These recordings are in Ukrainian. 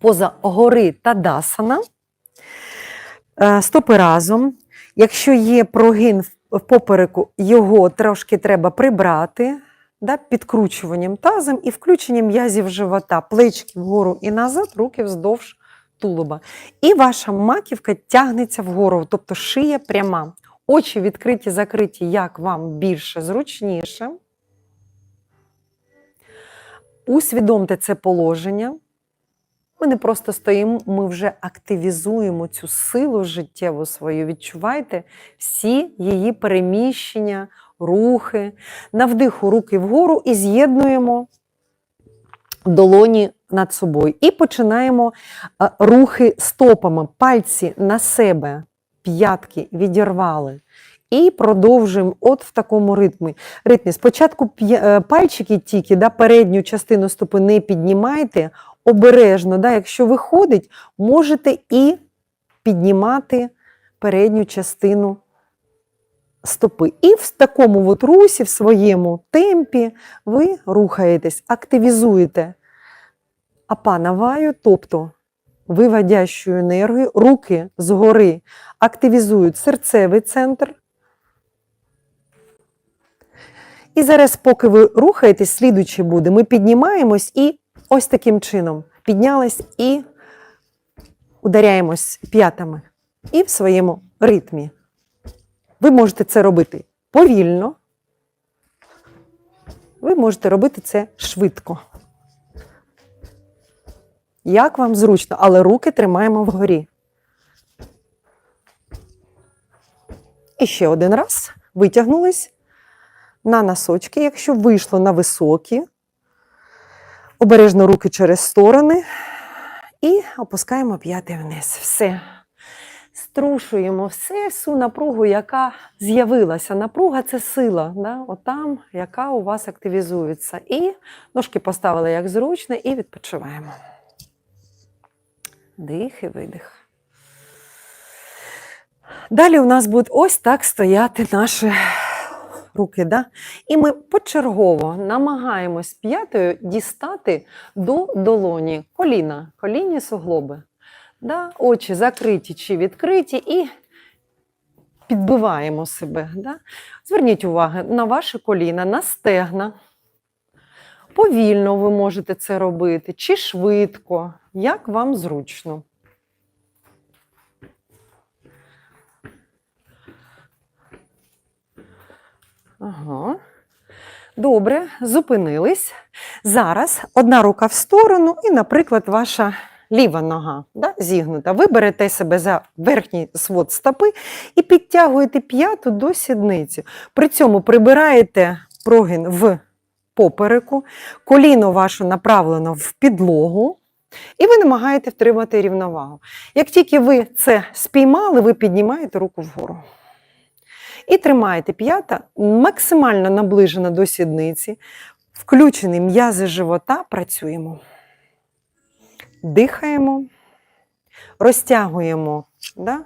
поза гори Тадасана. Е, Стопи разом. Якщо є прогин в- попереку, його трошки треба прибрати да, підкручуванням тазом і включенням м'язів живота, плечки вгору і назад, руки вздовж тулуба. І ваша маківка тягнеться вгору, тобто шия пряма. Очі відкриті, закриті, як вам більше зручніше. Усвідомте це положення. Ми не просто стоїмо, ми вже активізуємо цю силу життєву свою. Відчувайте всі її переміщення, рухи. На вдиху руки вгору і з'єднуємо долоні над собою. І починаємо е, рухи стопами, пальці на себе, п'ятки відірвали. І продовжуємо от в такому ритмі. ритмі. Спочатку е, пальчики тільки, да, передню частину стопи не піднімайте, обережно. Да, якщо виходить, можете і піднімати передню частину стопи. І в такому от русі, в своєму темпі, ви рухаєтесь, активізуєте апанаваю, тобто виводящу енергію, руки згори активізують серцевий центр. І зараз, поки ви рухаєтесь, слідуючий буде. Ми піднімаємось і ось таким чином піднялись і ударяємось п'ятами. І в своєму ритмі. Ви можете це робити повільно. Ви можете робити це швидко. Як вам зручно, але руки тримаємо вгорі. І ще один раз. Витягнулись на носочки, якщо вийшло на високі. Обережно руки через сторони. І опускаємо п'яти вниз. Все. Струшуємо все, всю напругу, яка з'явилася. Напруга це сила, да? отам, яка у вас активізується. І ножки поставили як зручно, і відпочиваємо. Дих і видих. Далі у нас будуть ось так стояти наші руки. Да? І ми почергово намагаємось п'ятою дістати до долоні коліна, колінні суглоби. Да? Очі закриті чи відкриті і підбиваємо себе. Да? Зверніть увагу на ваші коліна, на стегна. Повільно ви можете це робити, чи швидко, як вам зручно. Ага. Добре, зупинились. Зараз одна рука в сторону, і, наприклад, ваша ліва нога да, зігнута. Ви берете себе за верхній свод стопи і підтягуєте п'яту до сідниці. При цьому прибираєте прогин в попереку, коліно ваше направлено в підлогу, і ви намагаєте втримати рівновагу. Як тільки ви це спіймали, ви піднімаєте руку вгору. І тримаєте п'ята максимально наближена до сідниці, включені м'язи живота, працюємо. Дихаємо, розтягуємо да,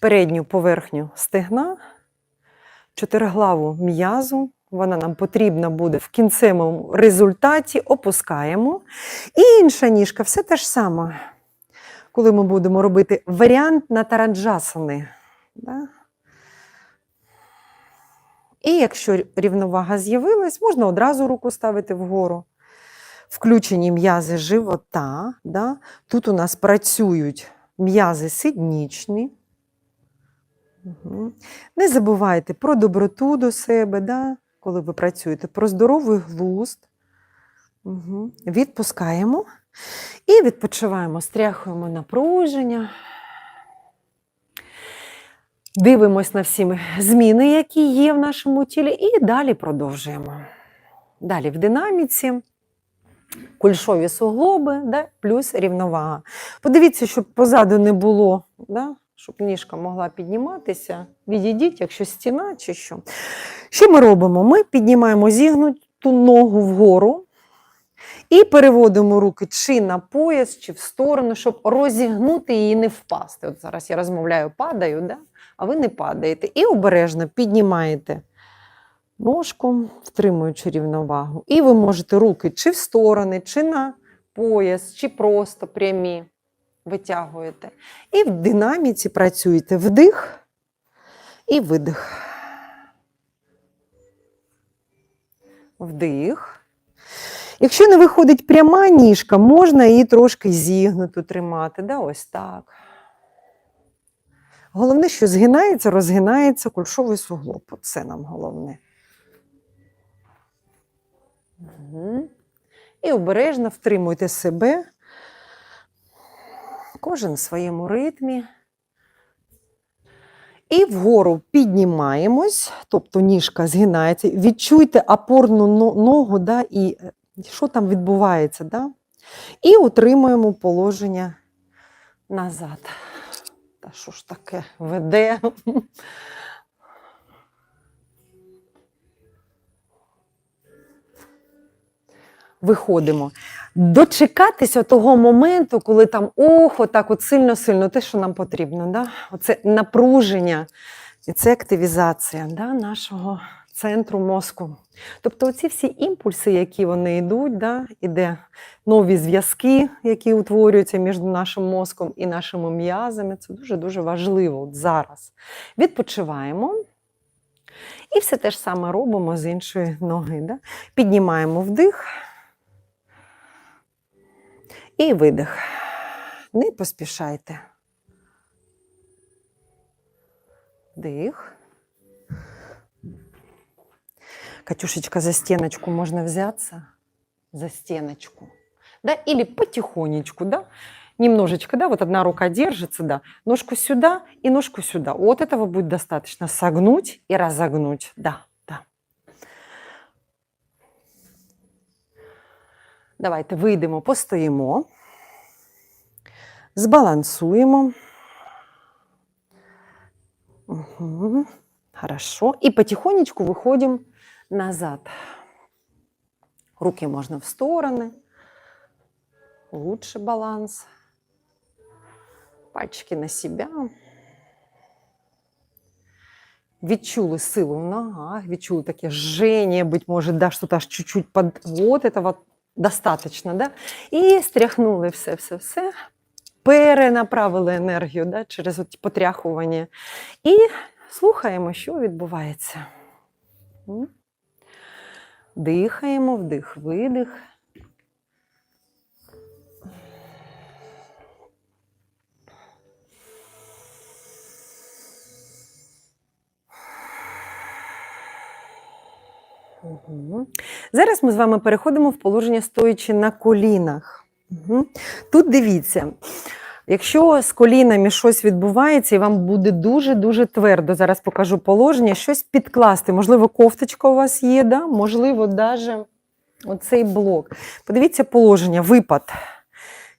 передню поверхню стегна, чотириглаву м'язу. Вона нам потрібна буде в кінцевому результаті, опускаємо. І інша ніжка, все те ж саме. Коли ми будемо робити варіант на таранджасани. Да? І якщо рівновага з'явилась, можна одразу руку ставити вгору. Включені м'язи живота. Да? Тут у нас працюють м'язи сиднічні. Угу. Не забувайте про доброту до себе, да? коли ви працюєте, про здоровий глузд. Угу. Відпускаємо і відпочиваємо, стряхуємо напруження. Дивимось на всі зміни, які є в нашому тілі, і далі продовжуємо. Далі в динаміці кульшові суглоби, да, плюс рівновага. Подивіться, щоб позаду не було, да, щоб ніжка могла підніматися. Відійдіть, якщо стіна чи що. Що ми робимо? Ми піднімаємо зігнуту ногу вгору і переводимо руки чи на пояс, чи в сторону, щоб розігнути її і не впасти. От зараз я розмовляю, падаю, да? А ви не падаєте. І обережно піднімаєте ножку, втримуючи рівновагу. І ви можете руки чи в сторони, чи на пояс чи просто прямі. Витягуєте. І в динаміці працюєте вдих і видих. Вдих. Якщо не виходить пряма ніжка, можна її трошки зігнуту тримати. Да, ось так. Головне, що згинається, розгинається кульшовий суглоб. Це нам головне. Угу. І обережно втримуйте себе. Кожен в своєму ритмі. І вгору піднімаємось, тобто ніжка згинається. Відчуйте опорну ногу, да, і е, що там відбувається. Да? І утримуємо положення назад. Що ж таке веде? Виходимо. Дочекатися того моменту, коли там ох, отак от сильно-сильно те, що нам потрібно. Да? Оце напруження і це активізація да, нашого центру мозку. Тобто оці всі імпульси, які вони йдуть, да, іде нові зв'язки, які утворюються між нашим мозком і нашими м'язами. Це дуже-дуже важливо от зараз. Відпочиваємо. І все те ж саме робимо з іншої ноги. Да? Піднімаємо вдих і видих. Не поспішайте. Вдих. Катюшечка, за стеночку можно взяться? За стеночку. Да? Или потихонечку, да? Немножечко, да, вот одна рука держится, да, ножку сюда и ножку сюда. Вот этого будет достаточно. Согнуть и разогнуть, да, да. Давайте вийдемо, постоїмо, збалансуємо. Угу. Хорошо. И потихонечку выходим назад. Руки можно в стороны. Лучше баланс. Пальчики на себя. Відчули силу в ногах, відчули таке жжение, быть может, да, что-то аж чуть-чуть под... Вот этого достаточно, да? І стряхнули все-все-все, перенаправили енергію да, через от потряхування. І слухаємо, що відбувається. Дихаємо, вдих, видих. Зараз ми з вами переходимо в положення стоячи на колінах. Тут дивіться, якщо з колінами щось відбувається, і вам буде дуже-дуже твердо, зараз покажу положення, щось підкласти. Можливо, кофточка у вас є, да? можливо, навіть оцей блок. Подивіться положення, випад.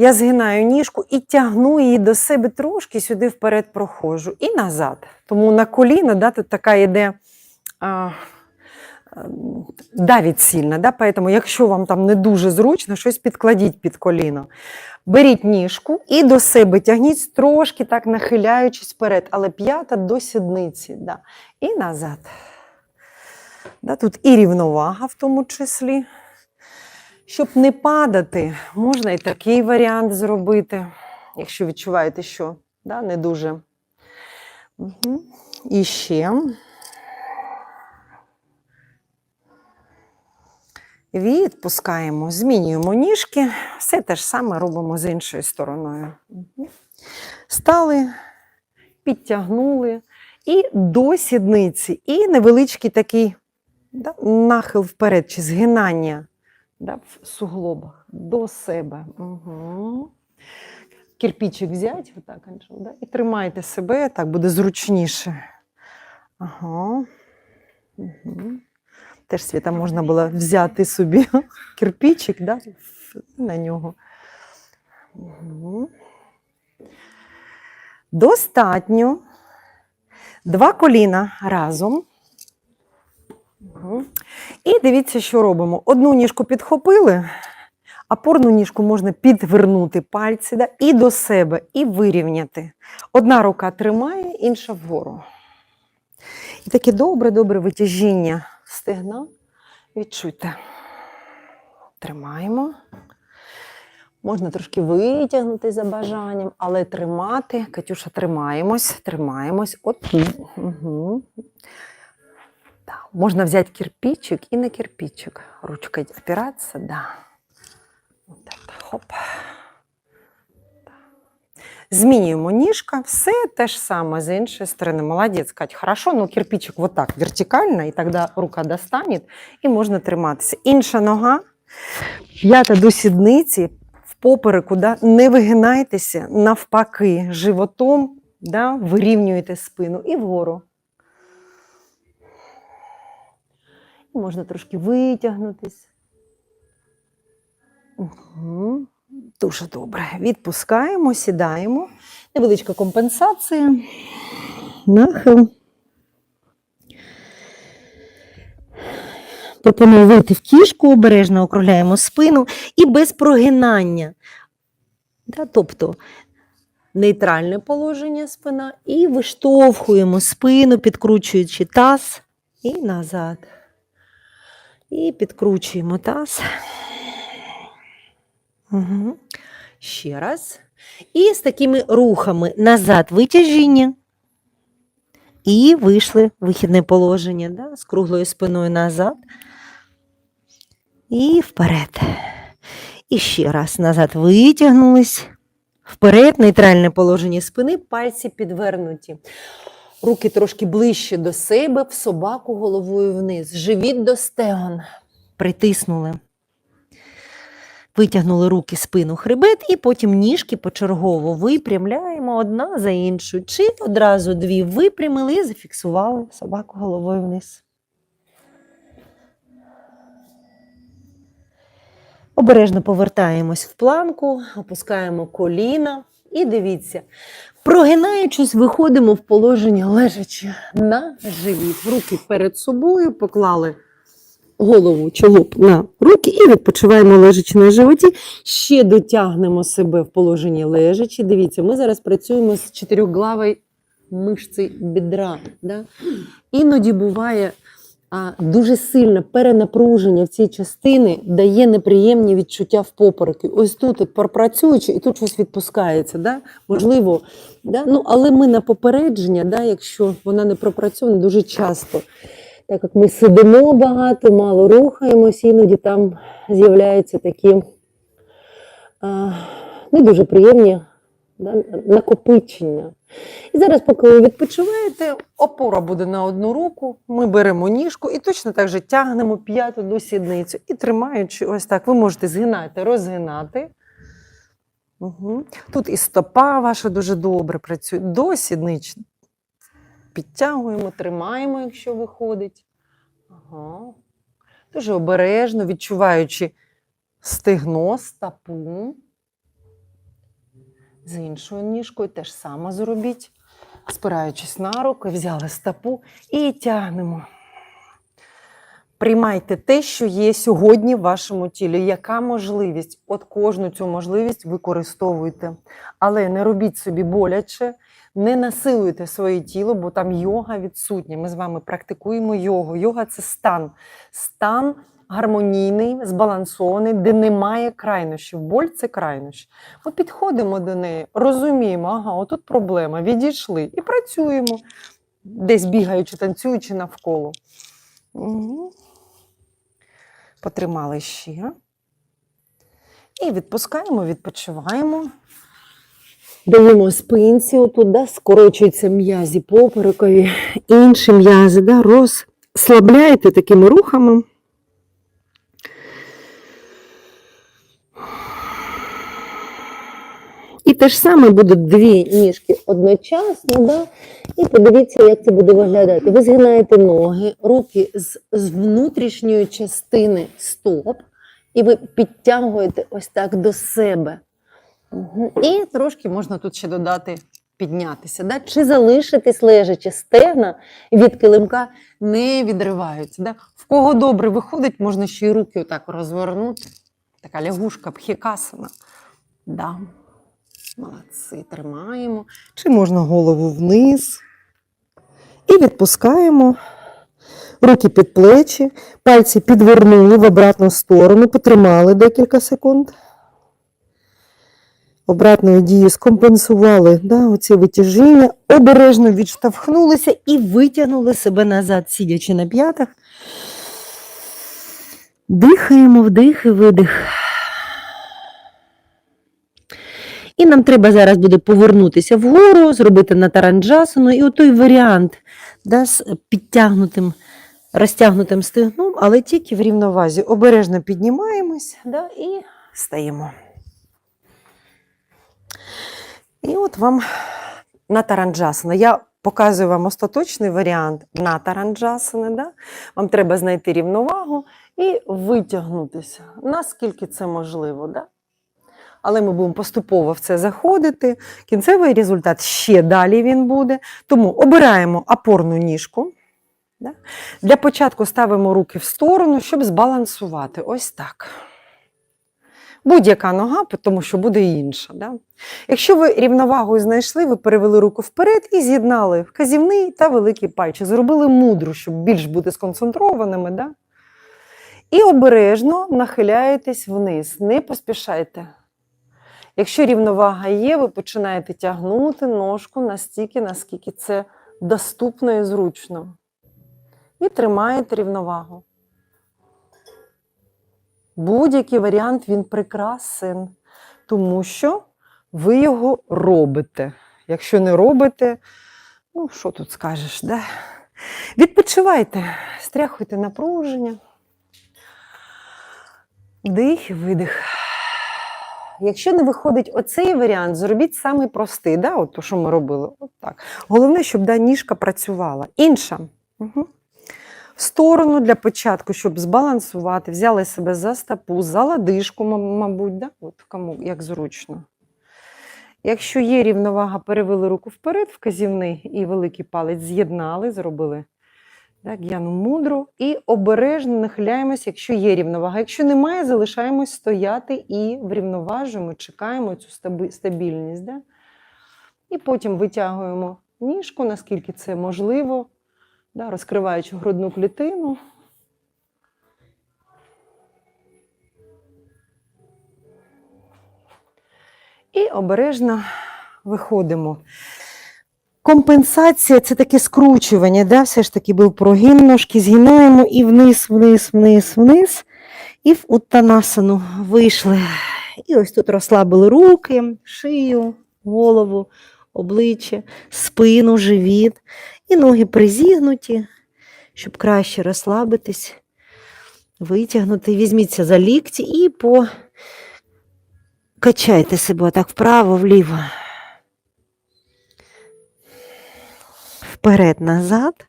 Я згинаю ніжку і тягну її до себе трошки сюди вперед проходжу і назад. Тому на коліна да, тут така йде. А, давить сильно, да? Поэтому, якщо вам там не дуже зручно, щось підкладіть під коліно. Беріть ніжку і до себе тягніть трошки так нахиляючись вперед, але п'ята до сідниці. Да? І назад. Да? Тут і рівновага в тому числі. Щоб не падати, можна і такий варіант зробити, якщо відчуваєте, що да, не дуже. Угу. І ще. Відпускаємо, змінюємо ніжки, все те ж саме робимо з іншою стороною. Стали, підтягнули і до сідниці, і невеличкий такий да, нахил вперед чи згинання да, в суглобах до себе. Угу. Кирпичик взяти, отак, да, і тримайте себе, так буде зручніше. Ага. Угу. Теж світа можна було взяти собі кирпичик, да, на нього. Достатньо. Два коліна разом. І дивіться, що робимо. Одну ніжку підхопили, опорну ніжку можна підвернути пальці да, і до себе, і вирівняти. Одна рука тримає, інша вгору. І таке добре-добре витяжіння стегна. Відчуйте. Тримаємо. Можна трошки витягнути за бажанням, але тримати. Катюша, тримаємось, тримаємось. От. Угу. Да. Можна взяти кирпичик і на кирпичик. Ручкой опираться, да. Вот это, хоп. Змінюємо ніжка, все те ж саме з іншої сторони. Молодець, Кать, хорошо, ну кирпичик вот так вертикально, і тоді рука достанет, і можна триматися. Інша нога, п'ята до сідниці, в попереку, да? не вигинайтеся, навпаки, животом да? вирівнюєте спину і вгору. Можна трошки витягнутись. Угу. Дуже добре. Відпускаємо, сідаємо. Невеличка компенсація. Нахил. Пропоную вийти в кішку, обережно округляємо спину і без прогинання. Тобто нейтральне положення спина і виштовхуємо спину, підкручуючи таз і назад. І підкручуємо таз. Угу. Ще раз. І з такими рухами назад витяжіння. І вийшли в вихідне положення, да? з круглою спиною назад. І вперед. І ще раз назад витягнулись. Вперед, нейтральне положення спини, пальці підвернуті. Руки трошки ближче до себе, в собаку головою вниз. Живіт до стегон. Притиснули. Витягнули руки, спину, хребет, і потім ніжки почергово випрямляємо одна за іншу. Чи одразу дві випрямили і зафіксували собаку головою вниз. Обережно повертаємось в планку, опускаємо коліна і дивіться. Прогинаючись, виходимо в положення лежачи на живіт. Руки перед собою поклали голову чолоп на руки і відпочиваємо лежачи на животі. Ще дотягнемо себе в положенні лежачи. Дивіться, ми зараз працюємо з чотирьохглавою мишці бідра. Да? Іноді буває а, дуже сильне перенапруження в цій частині дає неприємні відчуття в попереки. Ось тут пропрацюючи, і тут щось відпускається. Да? Можливо, да? ну, але ми на попередження, да, якщо вона не пропрацьована, дуже часто. Так як ми сидимо багато, мало рухаємось, іноді там з'являються такі не дуже приємні да, накопичення. І зараз, поки ви відпочиваєте, опора буде на одну руку, ми беремо ніжку і точно так же тягнемо п'яту до сідницю. І тримаючи ось так, ви можете згинати, розгинати. Угу. Тут і стопа ваша дуже добре працює. До сідниць підтягуємо, тримаємо, якщо виходить. Ага. Дуже обережно, відчуваючи стегно, стопу. З іншою ніжкою теж саме зробіть. Спираючись на руки, взяли стопу і тягнемо. Приймайте те, що є сьогодні в вашому тілі. Яка можливість? От кожну цю можливість використовуйте. Але не робіть собі боляче, не насилуйте своє тіло, бо там йога відсутня. Ми з вами практикуємо йогу. Йога це стан. Стан гармонійний, збалансований, де немає крайнощів. Боль це крайнощі. Ми підходимо до неї, розуміємо, ага, отут проблема, відійшли і працюємо, десь бігаючи, танцюючи навколо. Угу. Потримали ще. І відпускаємо, відпочиваємо. Даємо спинці отут, да, скорочуються м'язі поперекові, інші м'язи, да, розслабляйте такими рухами. І те ж саме будуть дві ніжки одночасно, да? і подивіться, як це буде виглядати. Ви згинаєте ноги, руки з, з внутрішньої частини стоп, і ви підтягуєте ось так до себе. Угу. І трошки можна тут ще додати піднятися. Да? Чи залишитись лежачи стегна від килимка не відриваються. Да? В кого добре виходить, можна ще й руки отак розвернути. Така лягушка, пхікасана. Да. Молодці, тримаємо. Чи можна голову вниз. І відпускаємо. Руки під плечі, пальці підвернули в обратну сторону, потримали декілька секунд. Обратною дією скомпенсували да, оці витяжіння, обережно відштовхнулися і витягнули себе назад, сидячи на п'ятах. Дихаємо вдих і видих. І нам треба зараз буде повернутися вгору, зробити натаранджасану, і отой варіант да, з підтягнутим, розтягнутим стегном, але тільки в рівновазі. Обережно піднімаємось да, і стаємо. І от вам натаранджасана. Я показую вам остаточний варіант натаранджасани. Да? Вам треба знайти рівновагу і витягнутися, наскільки це можливо. Да? Але ми будемо поступово в це заходити. Кінцевий результат ще далі він буде. Тому обираємо опорну ніжку. Да? Для початку ставимо руки в сторону, щоб збалансувати. Ось так. Будь-яка нога, тому що буде інша. Да? Якщо ви рівновагу знайшли, ви перевели руку вперед і з'єднали вказівний та великий пальчик. Зробили мудру, щоб більш бути сконцентрованими. Да? І обережно нахиляєтесь вниз, не поспішайте. Якщо рівновага є, ви починаєте тягнути ножку настільки, наскільки це доступно і зручно. І тримаєте рівновагу. Будь-який варіант він прекрасен, тому що ви його робите. Якщо не робите, ну що тут скажеш, да? Відпочивайте, стряхуйте напруження. Вдих і видих. Якщо не виходить оцей варіант, зробіть самий простий, да? от то, що ми робили. От так. Головне, щоб да, ніжка працювала. Інша. Угу. Сторону для початку, щоб збалансувати, взяли себе за стопу, за ладишку, мабуть, да? от кому як зручно. Якщо є рівновага, перевели руку вперед, вказівний і великий палець з'єднали, зробили так, г'яну мудру і обережно нахиляємось, якщо є рівновага. Якщо немає, залишаємось стояти і врівноважуємо, чекаємо цю стабільність. Да? І потім витягуємо ніжку, наскільки це можливо, да, розкриваючи грудну клітину. І обережно виходимо. Компенсація це таке скручування, да? все ж таки був прогін, ножки згинаємо і вниз, вниз, вниз, вниз. І в уттанасану вийшли. І ось тут розслабили руки, шию, голову, обличчя, спину, живіт. І ноги призігнуті, щоб краще розслабитись, витягнути. Візьміться за лікті і покачайте себе так вправо, вліво. вперед, назад.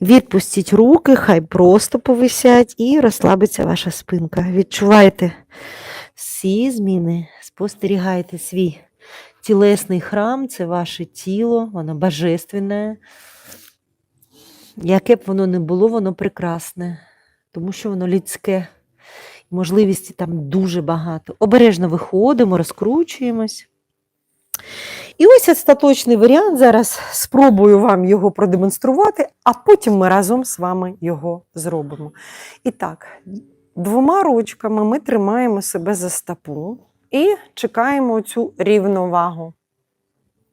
Відпустіть руки, хай просто повисять і розслабиться ваша спинка. Відчувайте всі зміни, спостерігайте свій тілесний храм, це ваше тіло, воно божественне. Яке б воно не було, воно прекрасне, тому що воно людське. Можливості там дуже багато. Обережно виходимо, розкручуємось. І ось остаточний варіант. Зараз спробую вам його продемонструвати, а потім ми разом з вами його зробимо. І так, двома ручками ми тримаємо себе за стопу і чекаємо цю рівновагу.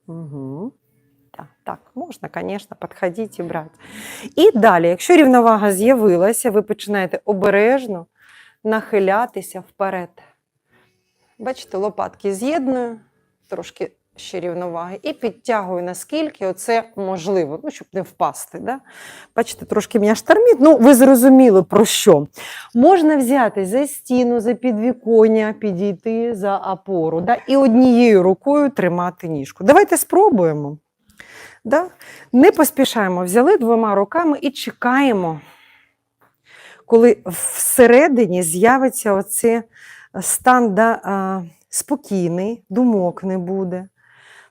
Угу. Так, так, можна, звісно, підходити і брати. І далі, якщо рівновага з'явилася, ви починаєте обережно нахилятися вперед. Бачите, лопатки з'єдную, трошки ще рівноваги, і підтягую, наскільки це можливо, ну, щоб не впасти. Да? Бачите, трошки мене штормить, ну ви зрозуміли про що. Можна взяти за стіну, за підвіконня, підійти за опору да? і однією рукою тримати ніжку. Давайте спробуємо. Да? Не поспішаємо, взяли двома руками і чекаємо, коли всередині з'явиться оцей стан да, а, спокійний, думок не буде.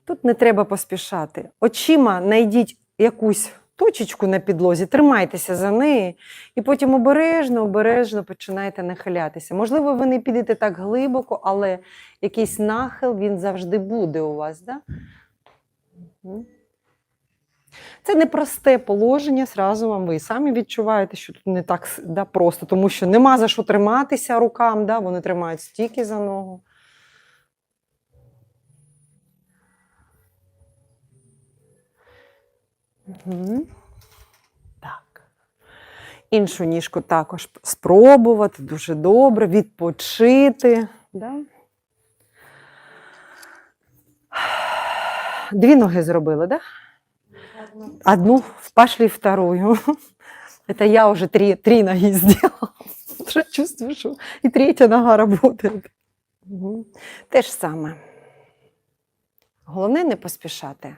Тут не треба поспішати. Очима знайдіть якусь точечку на підлозі, тримайтеся за неї, і потім обережно, обережно починайте нахилятися. Можливо, ви не підете так глибоко, але якийсь нахил він завжди буде у вас. Да? Це непросте положення, зразу вам ви самі відчуваєте, що тут не так да, просто, тому що нема за що триматися рукам, да, вони тримають стільки за ногу. Угу. Так. Іншу ніжку також спробувати дуже добре, відпочити. Да? Дві ноги зробили, так? Да? Одну пошли вторую. Это я уже три, три ноги сделала. Уже чувствую, что и третья нога работает. Мгм. Те ж саме. Головне не поспішати.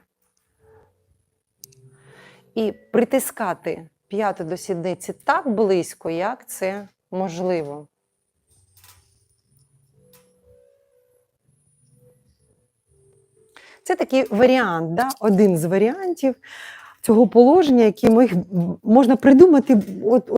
І притискати п'яту до сідниці так близько, як це можливо. Це такий варіант, да? один з варіантів цього положення, який можна придумати от,